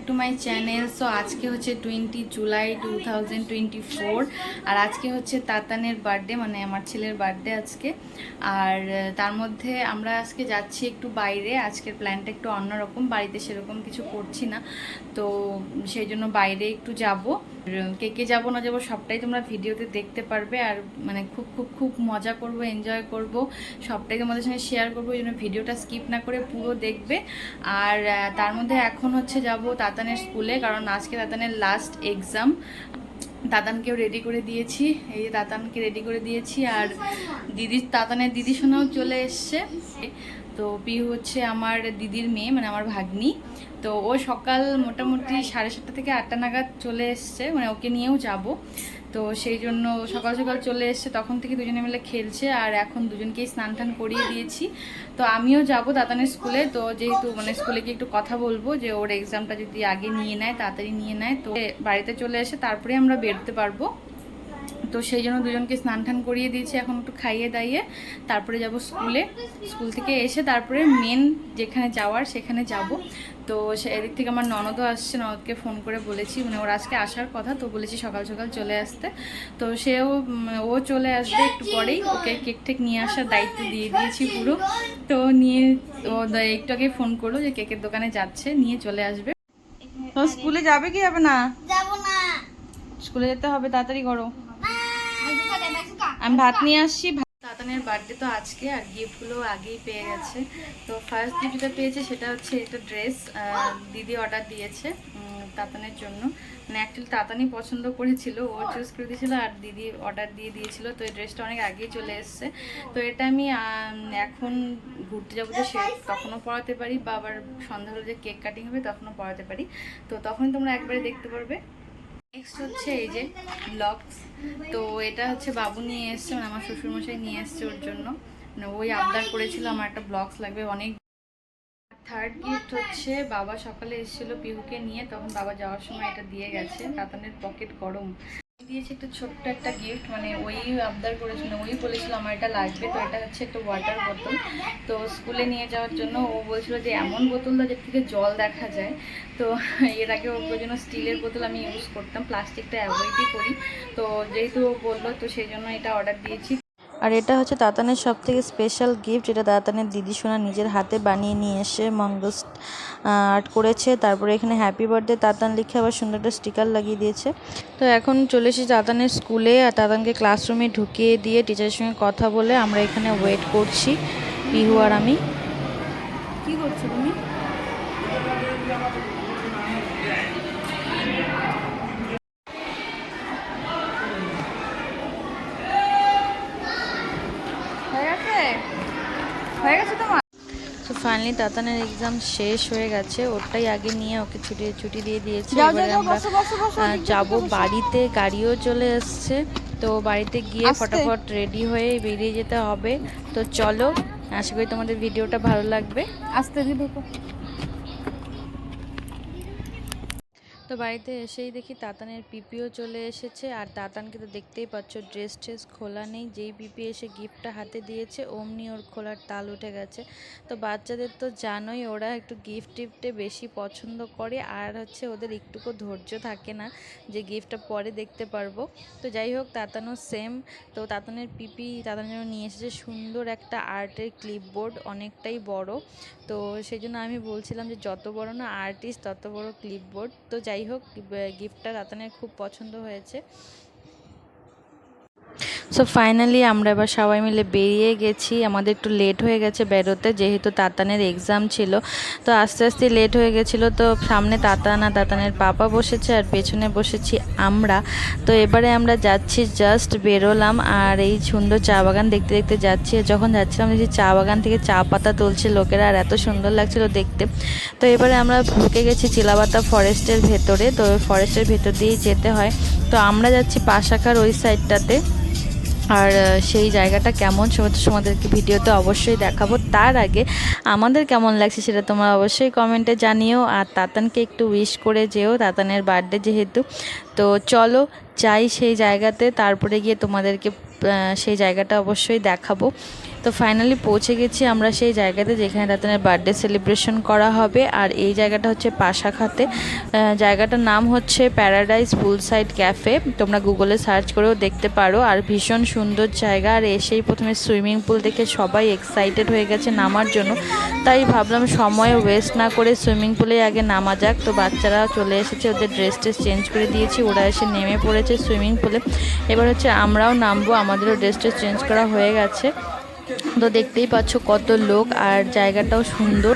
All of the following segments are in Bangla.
Back to my channel so আজকে হচ্ছে twenty July two thousand twenty four আর আজকে হচ্ছে তাতানের বার্থডে মানে আমার ছেলের বার্থডে আজকে। আর তার মধ্যে আমরা আজকে যাচ্ছি একটু বাইরে। আজকের প্ল্যানটা একটু অন্যরকম, বাড়িতে সেরকম কিছু করছি না। তো, সেই জন্য বাইরে একটু যাব। কে কে যাব না যাব সবটাই তোমরা ভিডিওতে দেখতে পারবে আর মানে খুব খুব খুব মজা করব এনজয় করব, সবটাই তোমাদের সঙ্গে শেয়ার করব, এই জন্য ভিডিওটা স্কিপ না করে পুরো দেখবে। আর তার মধ্যে এখন হচ্ছে যাব তাতানের স্কুলে কারণ আজকে তাতানের লাস্ট এক্সাম তাতানকেও রেডি করে দিয়েছি, এই যে তাতানকে রেডি করে দিয়েছি, আর দিদি, তাতানের দিদি শোনাও চলে এসছে। তো পিহু হচ্ছে আমার দিদির মেয়ে মানে আমার ভাগ্নি। তো ও সকাল মোটামুটি সাড়ে সাতটা থেকে আটটা নাগাদ চলে এসছে মানে ওকে নিয়েও যাব। তো সেই জন্য সকাল সকাল চলে এসছে, তখন থেকে দুজনে মিলে খেলছে আর এখন দুজনকেই স্নান টান করিয়ে দিয়েছি। তো আমিও যাব দাতানের স্কুলে, তো যেহেতু মানে স্কুলে গিয়ে একটু কথা বলব যে ওর এক্সামটা যদি আগে নিয়ে নেয়, তাড়াতাড়ি নিয়ে নেয়, তো বাড়িতে চলে এসে তারপরে আমরা বেরোতে পারব। তো সেই জন্য দুজনকে স্নান টান করিয়ে দিয়েছি এখন একটু খাইয়ে দাইয়ে। তারপরে যাব স্কুলে। স্কুল থেকে এসে তারপরে মেন যেখানে যাওয়ার সেখানে যাব। তো সে এদিক থেকে আমার ননদও আসছে ননদকে ফোন করে বলেছি। মানে ওর আজকে আসার কথা তো বলেছি সকাল সকাল চলে আসতে। তো সেও ও চলে আসবে একটু পরেই। ওকে কেক টেক নিয়ে আসার দায়িত্ব দিয়ে দিয়েছি পুরো। তো নিয়ে ও একটু আগে ফোন করল যে কেকের দোকানে যাচ্ছে নিয়ে চলে আসবে। তো স্কুলে যাবে কি যাবে না? যাব না। স্কুলে যেতে হবে তাড়াতাড়ি করো। আমি ভাত নিয়ে আসছি। তাতানের বার্থডে তো আজকে, আর গিফটগুলো আগেই পেয়ে গেছে। তো ফার্স্ট গিফট যেটা পেয়েছে সেটা হচ্ছে একটা ড্রেস দিদি অর্ডার দিয়েছে তাতানের জন্য। মানে অ্যাকচুয়ালি তাতানি পছন্দ করেছিল, ও চুজ করে দিয়েছিল, আর দিদি অর্ডার দিয়ে দিয়েছিল। তো এই ড্রেসটা অনেক আগেই চলে এসছে। তো এটা আমি এখন ঘুরতে যাব যে সে তখনও পড়াতে পারি, বা আবার সন্ধ্যা হলে যে কেক কাটিং হবে তখনও পড়াতে পারি। তো তখন তোমরা একবারে দেখতে পারবে। নেক্সট হচ্ছে এই যে ব্লগস তো এটা হচ্ছে বাবু নিয়ে এসছে মানে আমার শ্বশুরমশাই নিয়ে এসছে ওর জন্য। মানে ওই আবদার করেছিল, আমার একটা ব্লগস লাগবে, অনেক থার্ড গিফট হচ্ছে। বাবা সকালে এসেছিল পিহুকে নিয়ে, তখন বাবা যাওয়ার সময় এটা দিয়ে গেছে, কাতানের পকেট গরম। দিয়েছে একটা ছোট্ট একটা গিফট মানে ওই আবদার করেছিল ওই বলেছিল আমার এটা লাগবে, তো এটা হচ্ছে একটা ওয়াটার বোতল তো স্কুলে নিয়ে যাওয়ার জন্য ও বলছিল যে এমন বোতল দাও যার থেকে জল দেখা যায়। তো এর আগে ওর জন্য স্টিলের বোতল আমি ইউজ করতাম প্লাস্টিকটা অ্যাভয়েডই করি। তো যেহেতু ও বলল, তো সেই জন্য এটা অর্ডার দিয়েছি। আর এটা হচ্ছে তাতানের সব থেকে স্পেশাল গিফট যেটা দাতানের দিদি সোনা নিজের হাতে বানিয়ে নিয়ে এসে মঙ্গল আর্ট করেছে। তারপরে এখানে হ্যাপি বার্থডে তাতান লিখে আবার সুন্দর একটা স্টিকার লাগিয়ে দিয়েছে। তো এখন চলে এসেছি তাতানের স্কুলে আর তাতানকে ক্লাসরুমে ঢুকিয়ে দিয়ে টিচারের সঙ্গে কথা বলে আমরা এখানে ওয়েট করছি, পিহু আর আমি। করছ তুমি হয়ে গেছে হয়ে গেছে তোমার তো ফাইনালি তাতানের এক্সাম শেষ হয়ে গেছে ওটাই আগে নিয়ে ওকে ছুটি ছুটি দিয়ে দিয়েছে। এবারে আমরা যাব বাড়িতে গাড়িও চলে এসছে। তো বাড়িতে গিয়ে। ফটাফট রেডি হয়ে বেরিয়ে যেতে হবে। তো চলো আশা করি তোমাদের ভিডিওটা ভালো লাগবে। আসতে দিয়ে ঢোকো তো বাড়িতে এসেই দেখি তাতানের পিপিও চলে এসেছে। আর তাতানকে তো দেখতেই পাচ্ছ, ড্রেস ট্রেস খোলা নেই। যেই পিপি এসে গিফটটা হাতে দিয়েছে, অমনি ওর খোলার তাল উঠে গেছে। তো বাচ্চাদের তো জানোই, ওরা একটু গিফট টিফটে বেশি পছন্দ করে। আর হচ্ছে ওদের একটুকু ধৈর্য থাকে না যে গিফটটা পরে দেখতে পারব। তো যাই হোক, তাতানও সেম তো তাতানের পিপি তাতানের জন্য নিয়ে এসেছে সুন্দর একটা আর্টের ক্লিপবোর্ড অনেকটাই বড়। তো সেই জন্য আমি বলছিলাম যে যত বড় না আর্টিস্ট তত বড় ক্লিপবোর্ড তো যাই হোক গিফটটা রাতানের খুব পছন্দ হয়েছে। সো ফাইনালি আমরা এবার সবাই মিলে বেরিয়ে গেছি। আমাদের একটু লেট হয়ে গেছে বেরোতে, যেহেতু তাতানের এক্সাম ছিল। তো আস্তে আস্তে লেট হয়ে গেছিল। তো সামনে তাতান তাতানের পাপা বসেছে আর পেছনে বসেছি আমরা। তো এবারে আমরা যাচ্ছি জাস্ট বেরোলাম। আর এই সুন্দর চা বাগান দেখতে দেখতে যাচ্ছি। যখন যাচ্ছিলাম, দেখছি চা বাগান থেকে চা পাতা তুলছে লোকেরা। আর এত সুন্দর লাগছিল দেখতে। তো এবারে আমরা ঢুকে গেছি চিলাবাতা ফরেস্টের ভেতরে। তো ফরেস্টের ভেতর দিয়েই যেতে হয়। তো আমরা যাচ্ছি পাশাখার ওই সাইডটাতে আর সেই জায়গাটা কেমন সেটা তোমাদেরকে ভিডিওতে অবশ্যই দেখাবো। তার আগে আমাদের কেমন লাগছে সেটা তোমরা অবশ্যই কমেন্টে জানিও। আর তাতানকে একটু উইশ করে যেও, তাতানের বার্থডে যেহেতু। তো চলো চাই সেই জায়গাতে, তারপরে গিয়ে তোমাদেরকে সেই জায়গাটা অবশ্যই দেখাবো। তো ফাইনালি পৌঁছে গেছি আমরা সেই জায়গাতে যেখানে তাতানের বার্থডে সেলিব্রেশন করা হবে। আর এই জায়গাটা হচ্ছে পাশাখাতে। জায়গাটার নাম হচ্ছে প্যারাডাইস ফুল সাইড ক্যাফে তোমরা গুগলে সার্চ করেও দেখতে পারো। আর ভীষণ সুন্দর জায়গা। আর এসেই প্রথমে সুইমিং পুল দেখে সবাই এক্সাইটেড হয়ে গেছে নামার জন্য। তাই ভাবলাম সময় ওয়েস্ট না করে সুইমিং পুলে আগে নামা যাক। তো বাচ্চারা চলে এসেছে, ওদের ড্রেস ট্রেস চেঞ্জ করে দিয়েছি। ওরা এসে নেমে পড়েছে সুইমিং পুলে এবার হচ্ছে আমরাও নামবো। আমাদেরও ড্রেস ট্রেস চেঞ্জ করা হয়ে গেছে। তো দেখতেই পাচ্ছ কত লোক আর জায়গাটাও সুন্দর।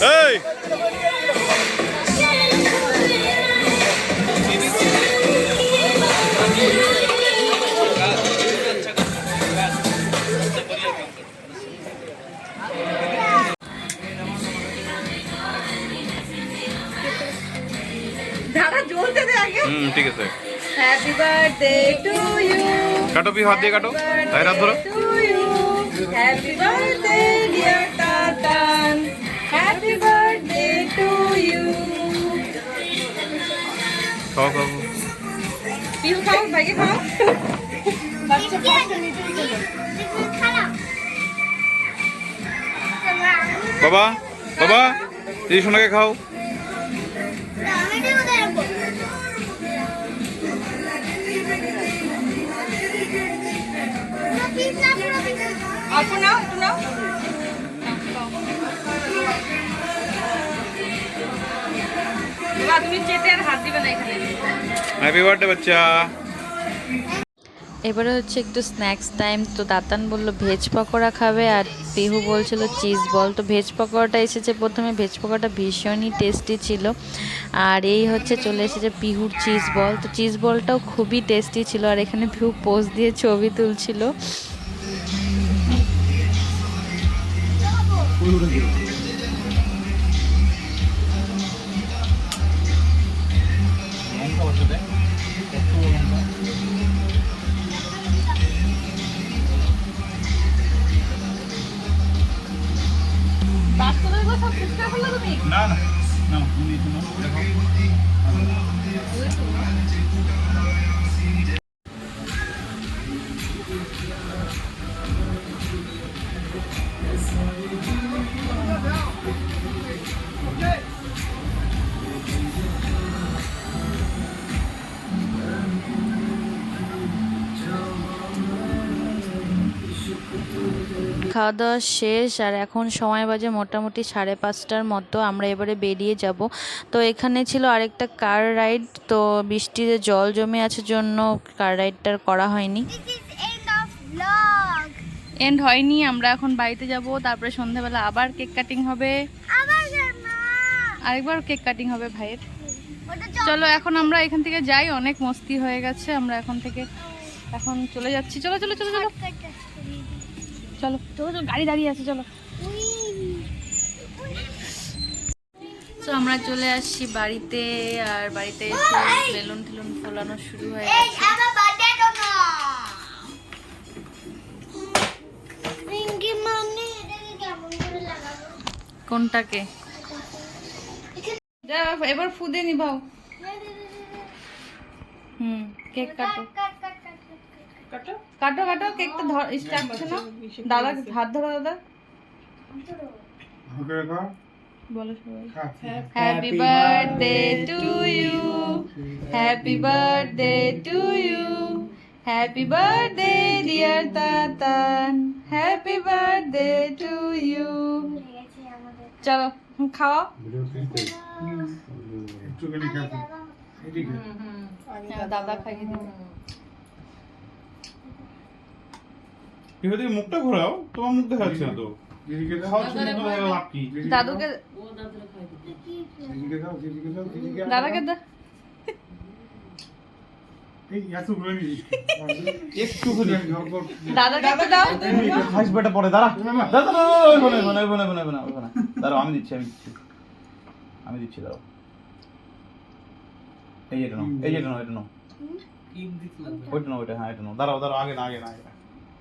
এই ঠিক আছে। হ্যাপি বার্থডে টু ইউ কাটো পি হাত দিয়ে কাটো। তাই রাত ধরো। হ্যাপি বার্থডে ডিয়ার খাও খাও। পিউ খাও ভাইকে খাও। বাচ্চা বাবা বাবা দিদি সোনাকে খাও। অল্প নাও একটু নাও। তুমি চেটে আর হাত দিবে না এখানে। হ্যাপি বার্থডে বাচ্চা। এবারে হচ্ছে একটু স্ন্যাক্স টাইম তো দাতান বলল ভেজ পকোড়া খাবে আর পিহু বলছিল চিজ বল তো ভেজ পকোড়াটা এসেছে প্রথমে ভেজ পকোড়াটা ভীষণই টেস্টি ছিল। আর এই হচ্ছে চলে এসেছে পিহুর চিজ বল তো চিজ বলটাও খুবই টেস্টি ছিল আর এখানে পিহু পোজ দিয়ে ছবি তুলছিল। খাওয়া দাওয়া শেষ আর এখন সময় বাজে মোটামুটি সাড়ে পাঁচটার মতো আমরা এবারে বেরিয়ে যাব। তো এখানে ছিল আরেকটা কার রাইড তো বৃষ্টিতে জল জমে আছে জন্য কার রাইডটার করা হয়নি। এন্ড হয়নি আমরা এখন বাড়িতে যাব তারপরে সন্ধ্যাবেলা আবার কেক কাটিং হবে। আরেকবার কেক কাটিং হবে ভাইয়ের। চলো। এখন আমরা এখান থেকে যাই অনেক মস্তি হয়ে গেছে আমরা এখন থেকে এখন চলে যাচ্ছি। চলো চলো চলো চলো। চলো গাড়ি দাঁড়িয়ে আছে চলো। তো আমরা চলে আসছি বাড়িতে আর বাড়িতে এসে বেলুন টেলুন ফোলানো শুরু হয়ে গেছে. কোনটাকে? এবার ফুদে নিভাও। হুম কেক কাটো। কাট। কাট কাট কাটো কাটো কেকটা ধর স্টার্ট হচ্ছে না। দাদা হাত ধরো দাদা। বলো সবাই। Happy birthday to you happy birthday to you happy birthday dear Tatan happy birthday to you চলো হ্যাঁ, দাদা খাইয়ে দিবে। কি হয়েছে মুখটা ঘোরাও তোমার মুখ দেখা যাচ্ছে না তো। লাভ কি? দাদুকে দাও। বনে দাঁড়াও আমি দিচ্ছি আমি দিচ্ছি। আমি দিচ্ছি দাঁড়াও। এই যে এটা নাও এই যে এটা নাও এটা নাও। ওইটা নাও ওইটা হ্যাঁ এটা নাও। দাঁড়াও দাঁড়াও আগে না আগে না আগে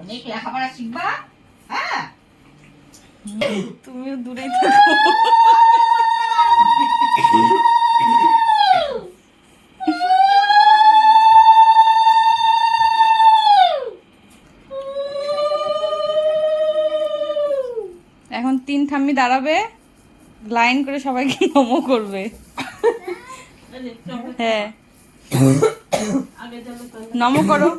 অনেক লেখাপড়া শিখবা হ্যাঁ? তুমিও থাকো। এখন তিন ঠাম্মি দাঁড়াবে লাইন করে সবাইকে নমো করবে। হ্যাঁ। নমো করো।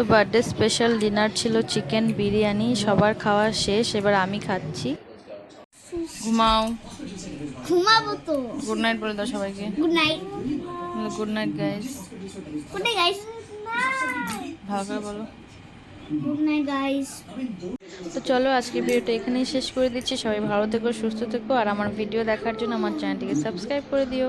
তো বার্থডে স্পেশাল ডিনার ছিল চিকেন বিরিয়ানি সবার খাওয়া শেষ এবার আমি খাচ্ছি। ঘুমাও। ঘুমাবো তো। গুড নাইট বলে দাও সবাইকে। Good night good night guys good night guys ভালো করে বলো। গুড নাইট গাইস তো চলো আজকে ভিডিওটা এখানেই শেষ করে দিচ্ছি। সবাই ভালো থেকো সুস্থ থেকো আর আমার ভিডিও দেখার জন্য আমার চ্যানেলটিকে সাবস্ক্রাইব করে দিও।